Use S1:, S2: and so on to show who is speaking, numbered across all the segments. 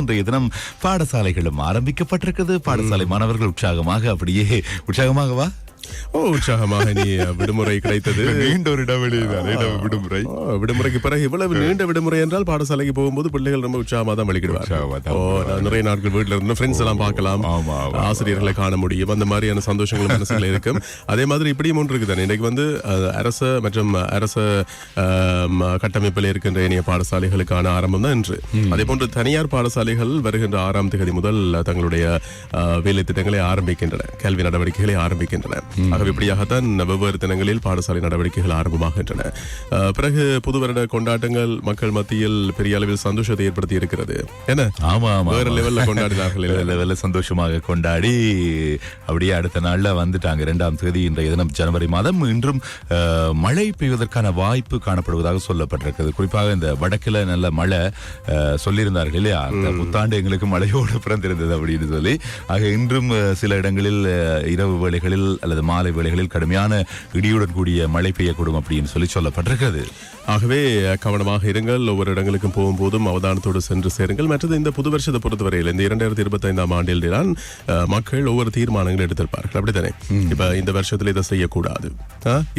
S1: இன்றைய தினம் பாடசாலைகளும் ஆரம்பிக்கப்பட்டிருக்கிறது பாடசாலை மாணவர்கள் உற்சாகமாக அப்படியே உற்சாகமாகவா?
S2: உற்சாகமாக நீ விடுமுறை கிடைத்தது.
S1: நீண்ட ஒரு இடைவெளி விடுமுறை.
S2: ஓ, விடுமுறைக்கு பிறகு இவ்வளவு நீண்ட விடுமுறை என்றால் பாடசாலைக்கு போகும்போது பிள்ளைகள் ரொம்ப உற்சாகமா தான் ஓ நான் நிறைய நாட்கள் வீட்டுல இருந்து ஃப்ரெண்ட்ஸ் எல்லாம் பார்க்கலாம். ஆசிரியர்களை காண முடியும். அந்த மாதிரியான சந்தோஷங்கள் மனசுல இருக்கும். அதே மாதிரி இப்படியும் ஒன்று இருக்குது இன்னைக்கு வந்து அரச மற்றும் அரச கட்டமைப்பில் இருக்கின்ற இணைய பாடசாலைகளுக்கான ஆரம்பம் தான் இன்று. அதே போன்று தனியார் பாடசாலைகள் வருகின்ற ஆறாம் தேதி முதல் தங்களுடைய வேலை திட்டங்களை ஆரம்பிக்கின்றன. கல்வி நடவடிக்கைகளை ஆரம்பிக்கின்றன. ஆகவே இப்படியாகத்தான் வெவ்வேறு தினங்களில் பாடசாலை நடவடிக்கைகள் ஆரம்பமாகின்றன. பிறகு புது வருட கொண்டாட்டங்கள் மக்கள் மத்தியில் பெரிய அளவில் சந்தோஷத்தை ஏற்படுத்தி இருக்கிறது. என்ன?
S1: ஆமா ஆமா
S2: வேற. லெவல்ல கொண்டாடினார்கள்
S1: லெவல்ல சந்தோஷமாக கொண்டாடி அப்படியே அடுத்த நாள்ல வந்துட்டாங்க. இரண்டாம் தேதி இன்றைய தினம் ஜனவரி மாதம் இன்றும் மழை பெய்வதற்கான வாய்ப்பு காணப்படுவதாக சொல்லப்பட்டிருக்கிறது. குறிப்பாக இந்த வடக்குல நல்ல மழை சொல்லியிருந்தார்கள் இல்லையா? அந்த புத்தாண்டு எங்களுக்கு மழையோடு பிறந்திருந்தது அப்படின்னு சொல்லி. ஆக இன்றும் சில இடங்களில் இரவு வேளைகளில் அல்லது மாலை வேளைகளில் கடுமையான இடியுடன் கூடிய மழை பெய்யக்கூடும் அப்படின்னு சொல்லி சொல்லப்பட்டிருக்கிறது.
S2: ஆகவே கவனமாக இருங்கள். ஒவ்வொரு இடங்களுக்கும் போகும்போதும் அவதானத்தோடு சென்று சேருங்கள். மற்றது இந்த புது வருஷத்தை பொறுத்தவரையில் இந்த இரண்டாயிரத்தி இருபத்தி ஐந்தாம் ஆண்டில் தான் மக்கள் ஒவ்வொரு தீர்மானங்கள் எடுத்திருப்பார்கள். அப்படித்தானே? இப்ப இந்த வருஷத்துல இதை செய்யக்கூடாது?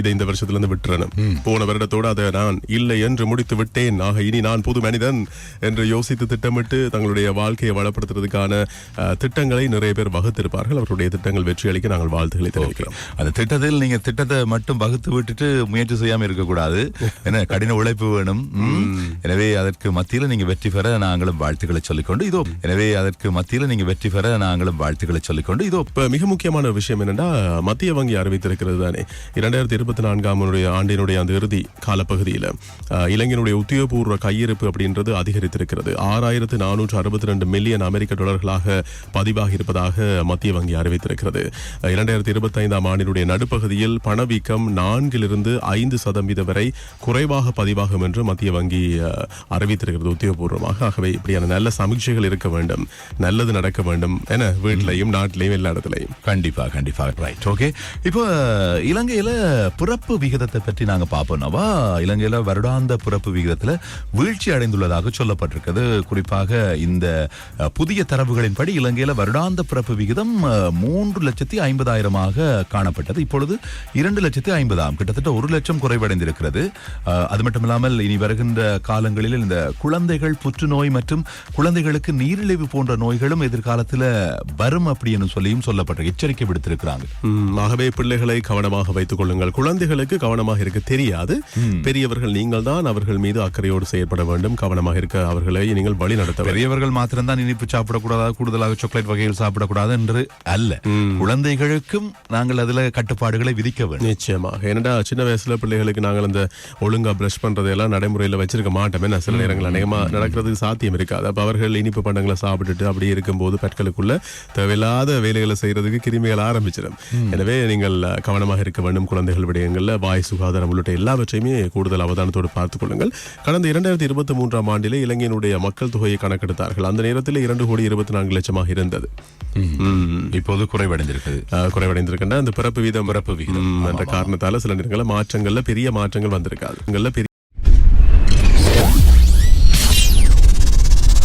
S2: இதை இந்த வருஷத்துல இருந்து விட்டுறணும் போன வருடத்தோடு அதை நான் இல்லை என்று முடித்து விட்டேன். ஆக இனி நான் புது மனிதன் என்று யோசித்து திட்டமிட்டு தங்களுடைய வாழ்க்கையை வளப்படுத்துறதுக்கான திட்டங்களை நிறைய பேர் வகுத்திருப்பார்கள். அவருடைய திட்டங்கள் வெற்றி அளிக்க நாங்கள் வாழ்த்துக்களை தெரிவிக்கிறோம்.
S1: அந்த திட்டத்தில் நீங்க திட்டத்தை மட்டும் வகுத்து விட்டுட்டு முயற்சி செய்யாம இருக்கக்கூடாது. என்ன கடின உழைப்பு வேணும். எனவே அதற்கு மத்தியில் நீங்க வெற்றி பெற நாங்களும் வாழ்த்துக்களை சொல்லிக்கொண்டு இதோ எனவே அதற்கு மத்தியில் நீங்க வெற்றி பெற நாங்களும் வாழ்த்துக்களை சொல்லிக்கொண்டு இதோ.
S2: இப்ப மிக முக்கியமான விஷயம் என்னன்னா மத்திய வங்கி அறிவித்திருக்கிறது தானே. இரண்டாயிரத்தி இருபத்தி நான்காம் ஆண்டினுடைய அந்த இறுதி காலப்பகுதியில் இளைஞனுடைய உத்தியோகபூர்வ கையிருப்பு அப்படின்றது அதிகரித்திருக்கிறது. ஆறாயிரத்து நானூற்று அறுபத்தி ரெண்டு மில்லியன் அமெரிக்க டாலர்களாக பதிவாகி இருப்பதாக மத்திய வங்கி அறிவித்திருக்கிறது. இரண்டாயிரத்தி இருபத்தி ஐந்தாம் ஆண்டினுடைய நடுப்பகுதியில் பணவீக்கம் நான்கிலிருந்து ஐந்து சதவீதம் வரை குறைவாக பதிவாகும் என்று மத்திய வங்கி அறிவித்திருக்கிறது உத்தியோகபூர்வமாக. ஆகவே இப்படியான நல்ல சமீட்சைகள் இருக்க வேண்டும். நல்லது நடக்க வேண்டும் என வீட்டிலையும் நாட்டிலையும் எல்லா இடத்துலையும்.
S1: கண்டிப்பா கண்டிப்பா. ரைட் ஓகே இப்போ இலங்கையில பிறப்பு விகிதத்தை பற்றி நாங்க பார்ப்போம்னாவா இலங்கையில வருடாந்த பிறப்பு விகிதத்துல வீழ்ச்சி அடைந்துள்ளதாக சொல்லப்பட்டிருக்கிறது. குறிப்பாக இந்த புதிய தரவுகளின்படி இலங்கையில வருடாந்த பிறப்பு விகிதம் மூன்று லட்சத்தி ஐம்பதாயிரமாக காணப்பட்டது. இப்பொழுது இரண்டு லட்சத்தி ஐம்பதாம் கிட்டத்தட்ட ஒரு லட்சம் குறைவடைந்திருக்கிறது. அது மட்டுமில்லாமல் இனி வருகின்ற காலங்களில் இந்த குழந்தைகள் புற்றுநோய் மற்றும் குழந்தைகளுக்கு நீரிழிவு போன்ற நோய்களும் எதிர்காலத்துல வரும் அப்படின்னு சொல்லியும் சொல்லப்பட்டிருக்கு எச்சரிக்கை விடுத்திருக்கிறாங்க.
S2: ஆகவே பிள்ளைகளை கவனமாக வைத்துக் கொள்ளுங்கள். குழந்தைகளுக்கு கவனமாக இருக்க தெரியாது. பெரியவர்கள் நீங்கள் தான் அவர்கள் மீது அக்கறையோடு செயற்பட வேண்டும். கவனமாக இருக்க அவர்களை நீங்கள் வழி நடத்த
S1: பெரியவர்கள் மாத்திரம்தான் இனிப்பு சாப்பிடக்கூடாது கூடுதலாக சாக்லேட் வகைகள் சாப்பிடக்கூடாது என்று அல்ல. குழந்தைகளுக்கும் நாங்கள் அதுல கட்டுப்பாடுகளை விதிக்க வேண்டும்.
S2: நிச்சயமாக. ஏன்னா சின்ன வயசுல பிள்ளைகளுக்கு நாங்கள் அந்த ஒழுங்கா பிரஷ் பண்றதெல்லாம் நடைமுறையில வச்சிருக்க மாட்டோம். என்ன சில நேரங்கள் அநேகமா நடக்கிறதுக்கு சாத்தியம் இருக்காது. அப்ப அவர்கள் இனிப்பு பண்டங்களை சாப்பிட்டுட்டு அப்படியே இருக்கும்போது பற்களுக்குள்ள தேவையில்லாத வேலைகளை செய்யறதுக்கு கிருமிகள் ஆரம்பிச்சிடும். எனவே நீங்கள் கவனமாக இருக்க வேண்டும் குழந்தைகள் விடயங்கள்ல. வாய் சுகாதாரம் உள்ளிட்ட எல்லாவற்றையுமே கூடுதல் அவதானத்தோடு பார்த்துக் கொள்ளுங்கள். கடந்த இரண்டாயிரத்தி இருபத்தி மூன்றாம் ஆண்டிலே இலங்கையினுடைய மக்கள் தொகையை கணக்கெடுத்தார்கள். அந்த நேரத்தில் இரண்டு கோடி இருபத்தி நான்கு லட்சமாக இருந்தது.
S1: இப்போது குறைவடைந்திருக்குது.
S2: அஹ், குறைவடைந்திருக்கின்ற அந்த பிறப்பு வீதம்.
S1: பிறப்பு விகிதம்.
S2: ம், என்ற காரணத்தால சில நேரங்களில் மாற்றங்கள்ல பெரிய மாற்றங்கள் வந்திருக்காது. பெரிய